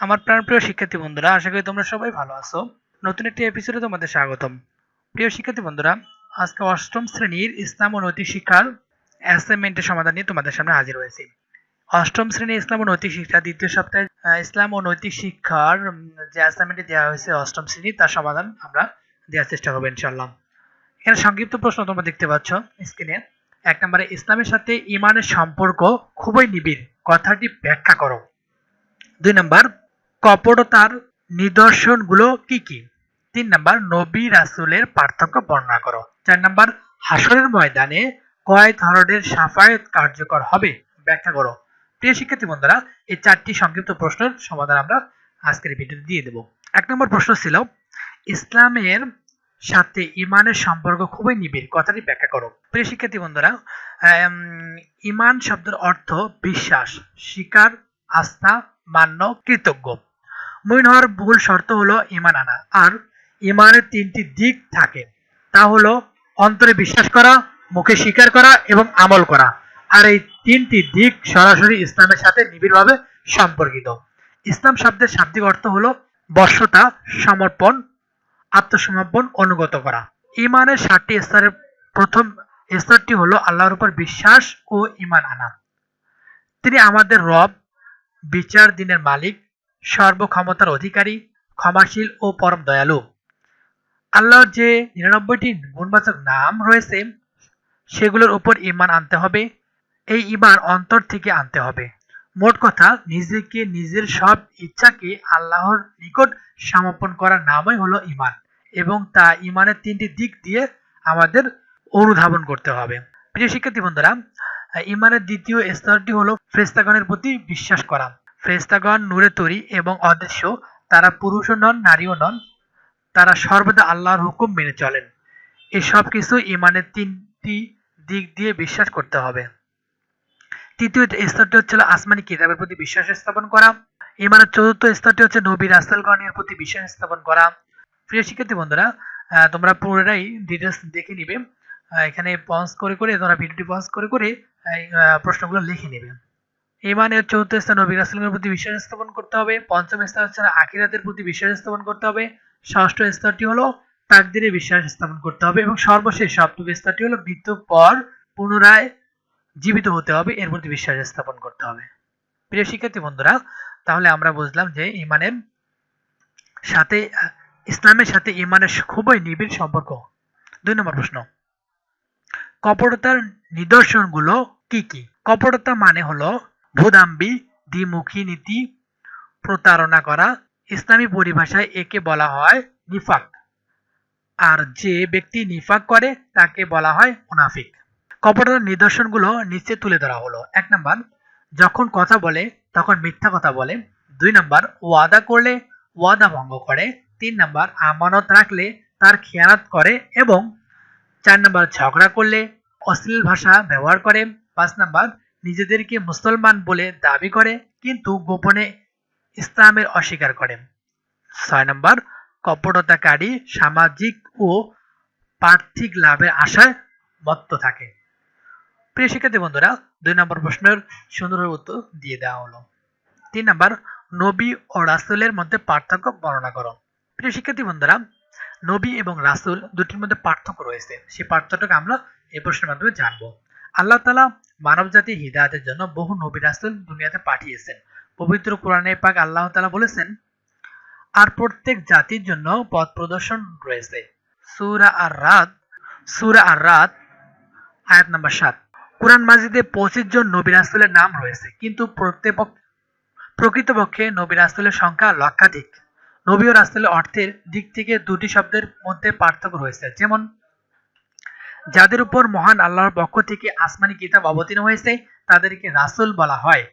আমার প্রাণপ্রিয় শিক্ষার্থী বন্ধুরা, আশা করি তোমরা সবাই ভালো আছো। নতুন একটি এপিসোডে তোমাদের স্বাগতম। প্রিয় শিক্ষার্থী বন্ধুরা, আজকে অষ্টম শ্রেণির ইসলাম ও নৈতিক শিক্ষার অ্যাসাইনমেন্টের সমাধান নিয়ে তোমাদের সামনে হাজির হয়েছি। অষ্টম শ্রেণির ইসলাম ও নৈতিক শিক্ষা দ্বিতীয় সপ্তাহে ইসলাম ও নৈতিক শিক্ষার যে অ্যাসাইনমেন্টে দেওয়া হয়েছে অষ্টম শ্রেণি, তার সমাধান আমরা দেওয়ার চেষ্টা করব ইনশাল্লাহ এখানে সংক্ষিপ্ত প্রশ্ন তোমরা দেখতে পাচ্ছ স্ক্রিনে এক নম্বরে, ইসলামের সাথে ইমানের সম্পর্ক খুবই নিবিড়। কথাটি ব্যাখ্যা করো। দুই নাম্বার কপটতার নিদর্শনগুলো কি কি? তিন নাম্বার, নবী রাসূলের পার্থক্য বর্ণনা করো। চার নাম্বার হাসরের ময়দানে কয় ধরনের সাফায়াত কার্যকর হবে? ব্যাখ্যা করো। প্রিয় শিক্ষার্থী বন্ধুরা, এই চারটি সংক্ষিপ্ত প্রশ্নের সমাধান আমরা আজকের ভিডিওতে দিয়ে দেব। এক নম্বর প্রশ্ন ছিল, ইসলামের সাথে ইমানের সম্পর্ক খুবই নিবিড়, কথাটি ব্যাখ্যা করো। প্রিয় শিক্ষার্থী বন্ধুরা ইমান শব্দের অর্থ বিশ্বাস, স্বীকার, আস্থা, মান্য, কৃতজ্ঞ। মুমিন হওয়ার ভুল শর্ত হলো ইমান আনা। আর ইমানের তিনটি দিক থাকে। তা হলো অন্তরে বিশ্বাস করা, মুখে স্বীকার করা এবং আমল করা। আর এই তিনটি দিক সরাসরি ইসলামের সাথে নিবিড়ভাবে সম্পর্কিত। ইসলাম শব্দের শাব্দিক অর্থ হলো বর্ষতা, সমর্পণ, আত্মসমর্পণ, অনুগত করা। ইমানের ষাটটি স্তরের প্রথম স্তরটি হলো আল্লাহর উপর বিশ্বাস ও ইমান আনা। তিনি আমাদের রব, বিচার দিনের মালিক সর্বক্ষমতার অধিকারী, ক্ষমাশীল ও পরম দয়ালু। আল্লাহর যে নিরানব্বইটি গুণবাচক নাম রয়েছে, সেগুলোর উপর ইমান আনতে হবে। এই ইমান অন্তর থেকে আনতে হবে। মোট কথা, নিজেকে, নিজের সব ইচ্ছাকে আল্লাহর নিকট সমর্পণ করার নামই হলো ইমান এবং তা ইমানের তিনটি দিক দিয়ে আমাদের অনুধাবন করতে হবে। প্রিয় শিক্ষার্থী বন্ধুরা ইমানের দ্বিতীয় স্তরটি হলো ফ্রেস্তাগণের প্রতি বিশ্বাস করা। ফ্রেস্তাগণ নূরে তৈরি এবং অদৃশ্য, তারা পুরুষও নন, নারীও নন, তারা সর্বদা আল্লাহর হুকুম মেনে চলেন। এসব কিছু ইমানের তিনটি দিক দিয়ে বিশ্বাস করতে হবে। তৃতীয় স্তরটি হচ্ছে আসমানি কিতাবের প্রতি বিশ্বাস স্থাপন করা। ইমানের চতুর্থ স্তরটি হচ্ছে নবী রাসেলগণের প্রতি বিশ্বাস স্থাপন করা। প্রিয় শিক্ষার্থী বন্ধুরা তোমরা পুরোটাই ডিটেলস দেখে নিবে। এখানে পজ করে করে তোমরা ভিডিওটি পজ করে করে প্রশ্নগুলো লিখে নেবে। ইমানের চতুর্থ স্থান নবী রাসেলের প্রতি বিশ্বাস স্থাপন করতে হবে। পঞ্চম স্তর হচ্ছে আখিরাতের প্রতি বিশ্বাস স্থাপন করতে হবে। ষষ্ঠ স্তরটি হলো তাকদিরে বিশ্বাস স্থাপন করতে হবে এবং সর্বশেষ সপ্তম স্তরটি হলো মৃত্যুর পর পুনরায় জীবিত হতে হবে। এর প্রতি বিশ্বাস স্থাপন করতে হবে। প্রিয় শিক্ষার্থী বন্ধুরা, তাহলে আমরা বুঝলাম যে ইমানের সাথে, ইসলামের সাথে ইমানের খুবই নিবিড় সম্পর্ক। দুই নম্বর প্রশ্ন, কপটতার নিদর্শনগুলো কি কি? কপটতা মানে হলো ভূদাম্বী দ্বিমুখী নীতি প্রতারণা করা ইসলামী পরিভাষায় একে বলা হয় নিফাক। আর যে ব্যক্তি নিফাক করে, তাকে বলা হয় মুনাফিক। কপটতার নিদর্শনগুলো নিচে তুলে ধরা হলো। এক নাম্বার, যখন কথা বলে, তখন মিথ্যা কথা বলে। দুই নাম্বার, ওয়াদা করলে ওয়াদা ভঙ্গ করে। তিন নাম্বার, আমানত রাখলে তার খেয়ানত করে এবং চার নাম্বার, ঝগড়া করলে অশ্লীল ভাষা ব্যবহার করে। পাঁচ নাম্বার নিজেদেরকে মুসলমান বলে দাবি করে, কিন্তু গোপনে ইসলামের অস্বীকার করে। ছয় নম্বর, কপটতাকারী, সামাজিক ও পার্থিক লাভের আশায় মত্ত থাকে। প্রিয় শিক্ষার্থী বন্ধুরা, দুই নম্বর প্রশ্নের সুন্দর উত্তর দিয়ে দেওয়া হলো। তিন নম্বর, নবী ও রাসূলের মধ্যে পার্থক্য বর্ণনা করো। প্রিয় শিক্ষার্থী বন্ধুরা, নবী এবং রাসূল দুটির মধ্যে পার্থক্য রয়েছে। সেই পার্থক্যটাকে আমরা এই প্রশ্নের মাধ্যমে জানব। আল্লাহ তালা মানব জাতি হৃদায়তের জন্য বহু নবী রাসূল দুনিয়াতে পাঠিয়েছেন। পবিত্র কোরআনে পাক আল্লাহ তালা বলেছেন, আর প্রত্যেক জাতির জন্য পথ প্রদর্শন রয়েছে। সুরা আর রাত সুরা আর রাত আয়াত নাম্বার সাত। কোরআন মাজিদে পঁচিশ জন নবী রাসূলের নাম রয়েছে, কিন্তু প্রত্যেক প্রকৃতপক্ষে নবী রাসূলের সংখ্যা লক্ষাধিক। নবী ও অর্থের দিক থেকে দুটি শব্দের মধ্যে পার্থক্য রয়েছে, যেমন যাদের উপর মহান আল্লাহর পক্ষ থেকে আসমানি কিতাব অবতীর্ণ হয়েছে, তাদেরকে রাসূল বলা হয়।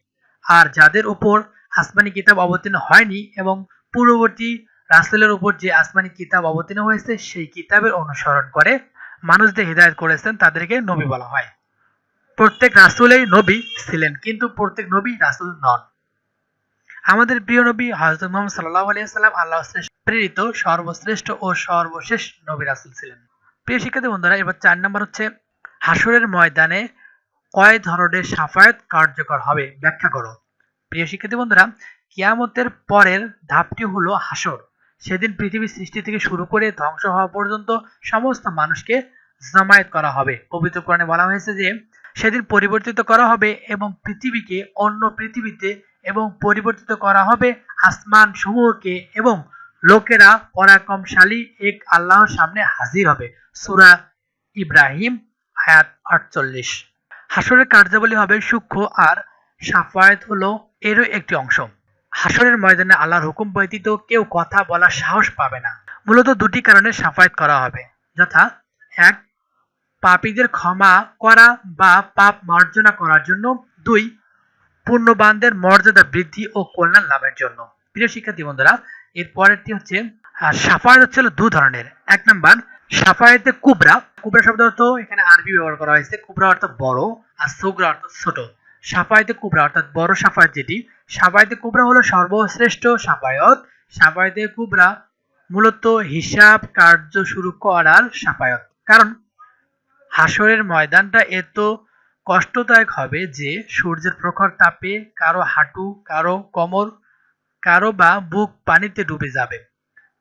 আর যাদের উপর আসমানি কিতাব অবতীর্ণ হয়নি এবং পূর্ববর্তী রাসূলের উপর যে আসমানি কিতাব অবতীর্ণ হয়েছে, সেই কিতাবের অনুসরণ করে মানুষদের হৃদায়ত করেছেন, তাদেরকে নবী বলা হয়। প্রত্যেক রাসূলেই নবী ছিলেন, কিন্তু প্রত্যেক নবী রাসূল নন। আমাদের প্রিয় নবী হযরত মুহাম্মদ সাল্লাল্লাহু আলাইহি সাল্লাম শ্রেষ্ঠ প্রেরিত সর্বশ্রেষ্ঠ ও সর্বশেষ নবী রাসূল ছিলেন। প্রিয় শিক্ষার্থী বন্ধুরা, এবার চার নম্বর হচ্ছে হাসরের ময়দানে কয় ধরনের সাফায়াত কার্যকর হবে? ব্যাখ্যা করো। প্রিয় শিক্ষার্থী বন্ধুরা, কিয়ামতের পরের ধাপটি হলো হাসর সেদিন পৃথিবীর সৃষ্টি থেকে শুরু করে ধ্বংস হওয়া পর্যন্ত সমস্ত মানুষকে জামায়াত করা হবে। পবিত্র কোরআনে বলা হয়েছে যে, সেদিন পরিবর্তিত করা হবে এবং পৃথিবীকে অন্য পৃথিবীতে এবং পরিবর্তিত করা হবে। আসমান সমূহকে এবং লোকেরা পরাক্রমশালী এক আল্লাহর সামনে হাজির হবে। সূরা ইব্রাহিম, আয়াত আটচল্লিশ। হাসরের কার্যাবলী হবে সূক্ষ্ম আর সাফায়াত হলো এরও একটি অংশ। হাসরের ময়দানে আল্লাহর হুকুম ব্যতীত কেউ কথা বলার সাহস পাবে না। মূলত দুটি কারণে সাফায়াত করা হবে। যথা, এক, পাপীদের ক্ষমা করা বা পাপ মার্জনা করার জন্য। দুই, পূর্ণবানদের মর্যাদা বৃদ্ধি ও কল্যাণ লাভের জন্য। প্রিয় শিক্ষার্থী বন্ধুরা এর পরেরটি হচ্ছে সাফায়াত হচ্ছে দু ধরনের। এক নাম্বার, সাফায়াতে কুবরা। কুবরা শব্দ অর্থ এখানে আরবি ব্যবহার করা হয়েছে। কুবরা অর্থ বড় আর সুগরা অর্থ ছোট। সাফায়াতে কুবরা অর্থাৎ বড় সাফায়াত যেটি, সাফায়াতে কুবরা হলো সর্বশ্রেষ্ঠ সাফায়ত। সাফায়াতে কুবরা মূলত হিসাব কার্য শুরু করার সাফায়ত। কারণ হাসরের ময়দানটা এত কষ্টদায়ক হবে যে সূর্যের প্রখর তাপে কারও হাঁটু, কারও কোমর কারও বা বুক পানিতে ডুবে যাবে,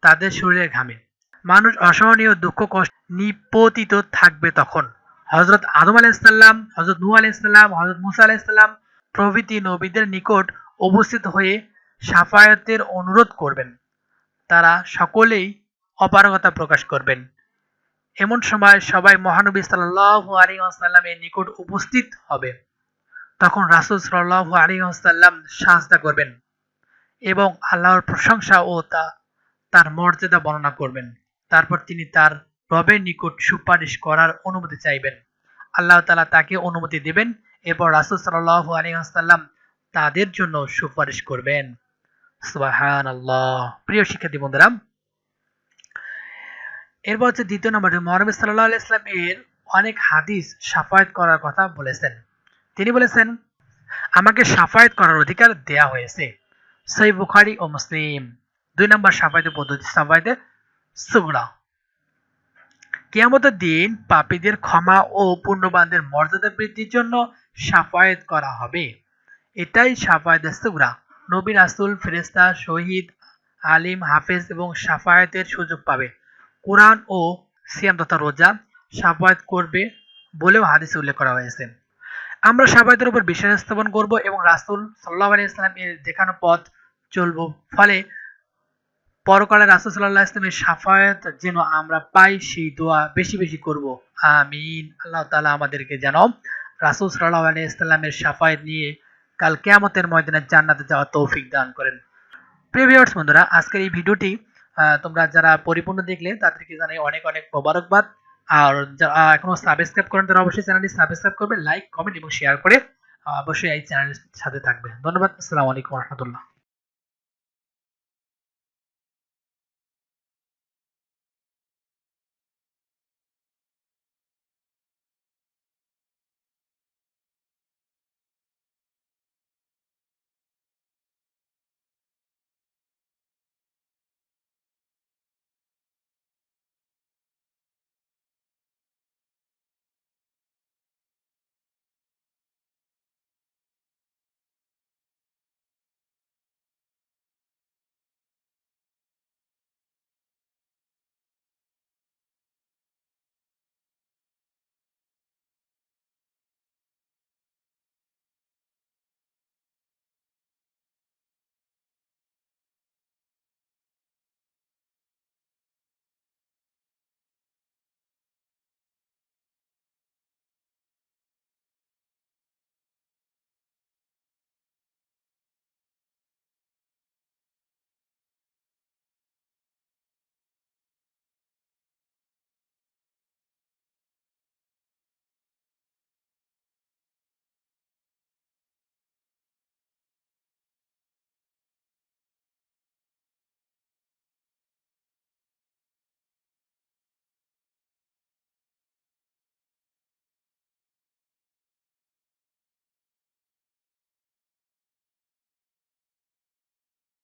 তাদের শরীরের ঘামে। মানুষ অসহনীয় দুঃখ কষ্ট নিপতিত থাকবে তখন। হজরত আদম আলাইসাল্লাম হজরত নূ আলাইসাল্লাম হজরত মুসা আলাইসাল্লাম প্রভৃতি নবীদের নিকট উপস্থিত হয়ে সাফায়াতের অনুরোধ করবেন। তারা সকলেই অপারগতা প্রকাশ করবেন। এমন সময় সবাই মহানবী সাল্লাল্লাহু আলাইহি ওয়াসাল্লামের নিকট উপস্থিত হবে। তখন রাসূল সাল্লাল্লাহু আলাইহি ওয়াসাল্লাম সাজদা করবেন। এবং আল্লাহর প্রশংসা ও তা তার মর্যাদা বর্ণনা করবেন। তারপর তিনি তার রবের নিকট সুপারিশ করার অনুমতি চাইবেন। আল্লাহ তাআলা তাকে অনুমতি দেবেন, এরপর রাসূল সাল্লাল্লাহু আলাইহি ওয়াসাল্লাম তাদের জন্য সুপারিশ করবেন। সুবহানাল্লাহ। প্রিয় শিক্ষার্থী বন্ধুরা, এরপর হচ্ছে দ্বিতীয় নম্বরে মহানবী সাল্লাহ ইসলাম এর অনেক হাদিস সাফায়াত করার কথা বলেছেন। তিনি বলেছেন, আমাকে সাফায়াত করার অধিকার দেয়া হয়েছে। সই বুখারি ও মুসলিম দুই নম্বর সাফায়াতের পদ্ধতি সাফায়াতে সুগড়া কিয়ামতের দিন পাপীদের ক্ষমা ও পুণ্যবানদের মর্যাদা বৃদ্ধির জন্য সাফায়াত করা হবে। এটাই সাফায়াতে সুগরা নবী রাসূল, ফেরেশতা, শহীদ, আলিম, হাফেজ এবং সাফায়েতের সুযোগ পাবে। কোরআন ও সিয়াম তথা রোজা সাফায়েত করবে বলেও হাদিসে উল্লেখ করা হয়েছে। আমরা সাফায়াতের উপর বিশ্বাস স্থাপন করব এবং রাসূল সাল্লাল্লাহু আলাইহি সাল্লাম এর দেখানো পথ চলব। ফলে পরকালে রাসূল সাল্লাল্লাহু আলাইহি সাল্লামের সাফায়াত যেন আমরা পাই, সেই দোয়া বেশি বেশি করব। আমিন। আল্লাহ তাআলা আমাদেরকে যেন রাসূল সাল্লাল্লাহু আলাইহি সাল্লামের সাফায়াত নিয়ে কাল কিয়ামতের ময়দানে জান্নাতে যাওয়ার তৌফিক দান করেন। প্রিয় ভিউয়ার্স বন্ধুরা, আজকের এই ভিডিওটি তোমরা যারা পরিপূর্ণ দেখলে তাদেরকে জানাই অনেক অনেক মোবারকবাদ। আর এখনও সাবস্ক্রাইব করেন, তারা অবশ্যই চ্যানেলটি সাবস্ক্রাইব করবে লাইক কমেন্ট এবং শেয়ার করে অবশ্যই এই চ্যানেলের সাথে থাকবে। ধন্যবাদ। আসসালামু আলাইকুম রহমতুল্লাহ।